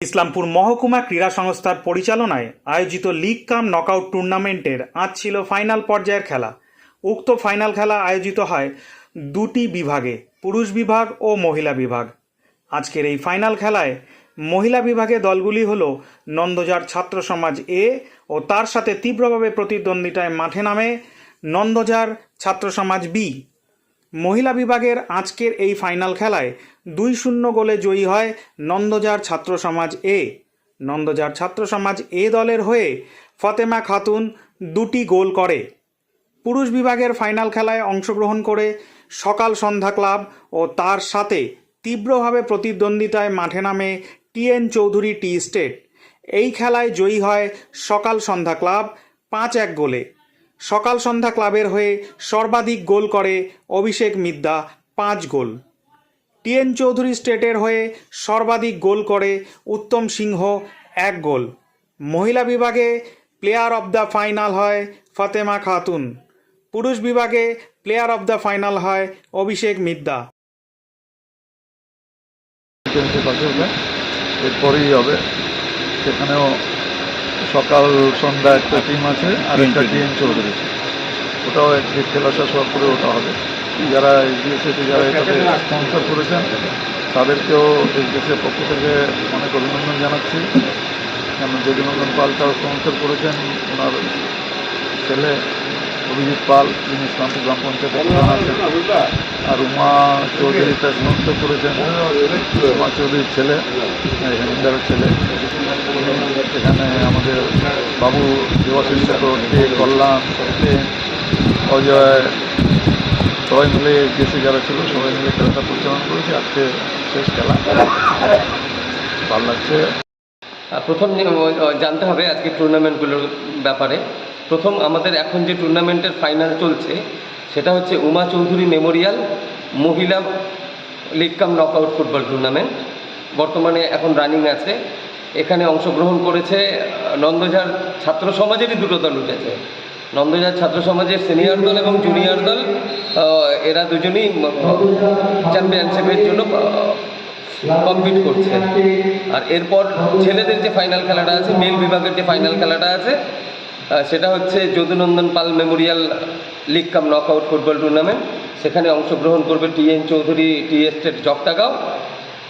ইসলামপুর মহকুমা ক্রীড়া সংস্থার পরিচালনায় আয়োজিত লিগ কাম নকআউট টুর্নামেন্টের আজ ছিল ফাইনাল পর্যায়ের খেলা। উক্ত ফাইনাল খেলা আয়োজিত হয় দুটি বিভাগে, পুরুষ বিভাগ ও মহিলা বিভাগ। আজকের এই ফাইনাল খেলায় মহিলা বিভাগে দলগুলি হল নন্দজার ছাত্র সমাজ এ ও তার সাথে তীব্রভাবে প্রতিদ্বন্দ্বিতায় মাঠে নামে নন্দজার ছাত্র সমাজ বি। মহিলা বিভাগের আজকের এই ফাইনাল খেলায় দুই শূন্য গোলে জয়ী হয় নন্দজার ছাত্র সমাজ এ। নন্দজার ছাত্র সমাজ এ দলের হয়ে ফতেমা খাতুন দুটি গোল করে। পুরুষ বিভাগের ফাইনাল খেলায় অংশগ্রহণ করে সকাল সন্ধ্যা ক্লাব ও তার সাথে তীব্রভাবে প্রতিদ্বন্দ্বিতায় মাঠে নামে টিএন চৌধুরী টি স্টেট। এই খেলায় জয়ী হয় সকাল সন্ধ্যা ক্লাব পাঁচ এক গোলে। সকাল সন্ধ্যা ক্লাবের হয়ে সর্বাধিক গোল করে অভিষেক মিদ্যা পাঁচ গোল। টিএন চৌধুরী স্টেটের হয়ে সর্বাধিক গোল করে উত্তম সিংহ এক গোল। মহিলা বিভাগে প্লেয়ার অব দ্য ফাইনাল হয় ফাতেমা খাতুন। পুরুষ বিভাগে প্লেয়ার অব দ্য ফাইনাল হয় অভিষেক মিদ্যা এরপরেই হবে। সেখানেও সকাল সন্ধ্যা একটা টিম আছে আর একটা টিএম চৌধুরী। ওটাও একদিক খেলা সব করে ওটা হবে। যারা এসডিএসএতে যারা এটাকে স্পন্সর করেছেন তাদেরকেও এসডিএসের পক্ষ থেকে অনেক অভিনন্দন জানাচ্ছি। কেন পাল তারা স্পন্সর করেছেন ওনার ছেলে অভিজিৎ পাল, যিনি ইসলামপুর গ্রাম পঞ্চায়েতের প্রধান আছেন, আর উমা চৌধুরী তার স্পন্সর করেছেন, উমা চৌধুরীর ছেলে হেমিন্দারের ছেলে। এখানে আমাদের বাবু দেবাশিস চক্রবর্তী, কল্যাণ অজয়, সবাই মিলে দেশে যারা ছিল, সবাই মিলে খেলাটা পরিচালনা করেছে। আজকে শেষ খেলা। ভালো লাগছে। প্রথম জানতে হবে আজকে টুর্নামেন্টগুলোর ব্যাপারে। প্রথম আমাদের এখন যে টুর্নামেন্টের ফাইনাল চলছে সেটা হচ্ছে উমা চৌধুরী মেমোরিয়াল মহিলা league cum knockout football tournament বর্তমানে এখন রানিং আছে। এখানে অংশগ্রহণ করেছে আহ, নন্দঝাড় ছাত্র সমাজেরই দুটো দল উঠেছে। নন্দঝাড় ছাত্র সমাজের সিনিয়র দল এবং জুনিয়র দল এরা দুজনেই চ্যাম্পিয়নশিপের জন্য কম্পিট করছে। আর এরপর ছেলেদের যে ফাইনাল খেলাটা আছে মেল বিভাগের যে ফাইনাল খেলাটা আছে সেটা হচ্ছে Jadunandan Pal memorial league cum knockout football tournament সেখানে অংশগ্রহণ করবে T N Chowdhury tea estate Jagtagaon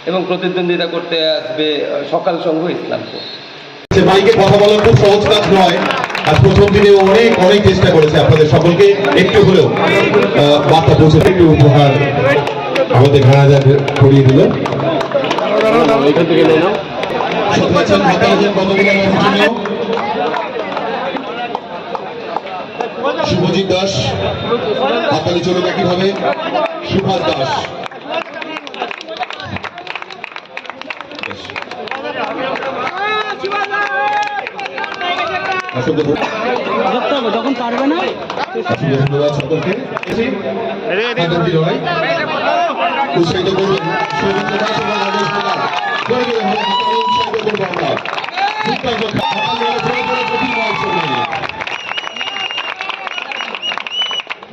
এবং প্রতিদ্বন্দ্বিতা করতে আসবে সকাল সংঘ ইসলামপুর। সে মাইকে কথা বলা খুব সহজ কাজ নয়। আর প্রথম দিনে অনেক অনেক চেষ্টা করেছে আপনাদের সকলকে একটু হলেও বার্তা পৌঁছে একটু উপহার আমাদের ঘাড়া করিয়ে দিল। সত্যি হাতে আছেন কত শুভজিৎ দাস হাতালি চলুক একইভাবে সুভাষ দাস। ধন্যবাদ। যখন পারবে না? ধন্যবাদ সকলকে। উৎসাহিত করবেন করব আমরা চিন্তা করতে হাতাল লড়াই করে করে কঠিন বয়স চলে এটা